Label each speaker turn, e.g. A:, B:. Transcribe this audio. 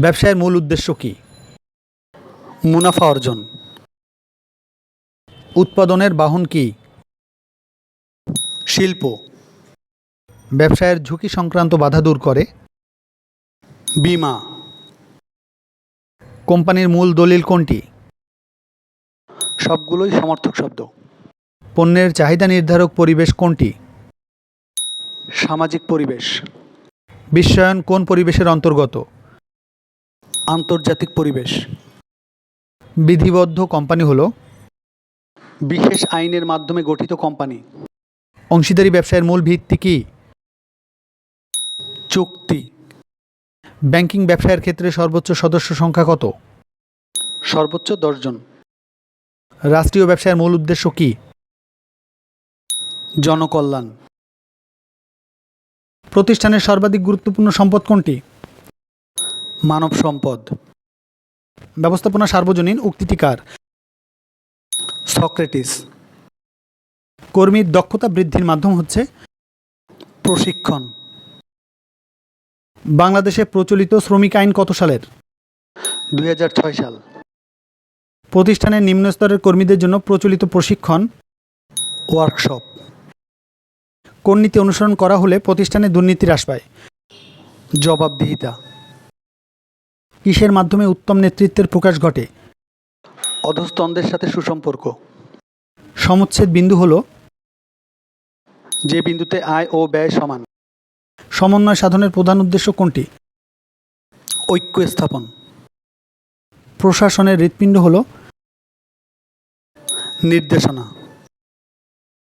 A: ব্যবসায়ের মূল উদ্দেশ্য কি? মুনাফা অর্জন। উৎপাদনের বাহন কি? শিল্প। ব্যবসায়ের ঝুঁকি সংক্রান্ত বাধা দূর করে। বিমা। কোম্পানির মূল দলিল কোনটি? সবগুলোই সমর্থক শব্দ। পণ্যের চাহিদা নির্ধারক পরিবেশ কোনটি? সামাজিক পরিবেশ। বিশ্বায়ন কোন পরিবেশের অন্তর্গত? আন্তর্জাতিক পরিবেশ। বিধিবদ্ধ কোম্পানি হলো বিশেষ আইনের মাধ্যমে গঠিত কোম্পানি। অংশীদারি ব্যবসায়ের মূল ভিত্তি কি? চুক্তি। ব্যাংকিং ব্যবসায়ের ক্ষেত্রে সর্বোচ্চ সদস্য সংখ্যা কত? সর্বোচ্চ দশজন রাষ্ট্রীয় ব্যবসায়ের মূল উদ্দেশ্য কি? জনকল্যাণ। প্রতিষ্ঠানের সর্বাধিক গুরুত্বপূর্ণ সম্পদ কোনটি? মানব সম্পদ। ব্যবস্থাপনা সার্বজনীন উক্তিটি কার? সক্রেটিস। কর্মীর দক্ষতা বৃদ্ধির মাধ্যম হচ্ছে প্রশিক্ষণ। বাংলাদেশে প্রচলিত শ্রমিক আইন কত সালের? দুই হাজার ছয় সাল। প্রতিষ্ঠানের নিম্ন স্তরের কর্মীদের জন্য প্রচলিত প্রশিক্ষণ ওয়ার্কশপ। কোন নীতি অনুসরণ করা হলে প্রতিষ্ঠানে দুর্নীতি হ্রাস পায়? জবাবদিহিতা। কিসের মাধ্যমে উত্তম নেতৃত্বের প্রকাশ ঘটে? অধস্তনদের সাথে সুসম্পর্ক। সমচ্ছেদ বিন্দু হল যে বিন্দুতে আয় ও ব্যয় সমান। সমন্বয় সাধনের প্রধান উদ্দেশ্য কোনটি? ঐক্য স্থাপন। প্রশাসনের হৃৎপিণ্ড হল নির্দেশনা।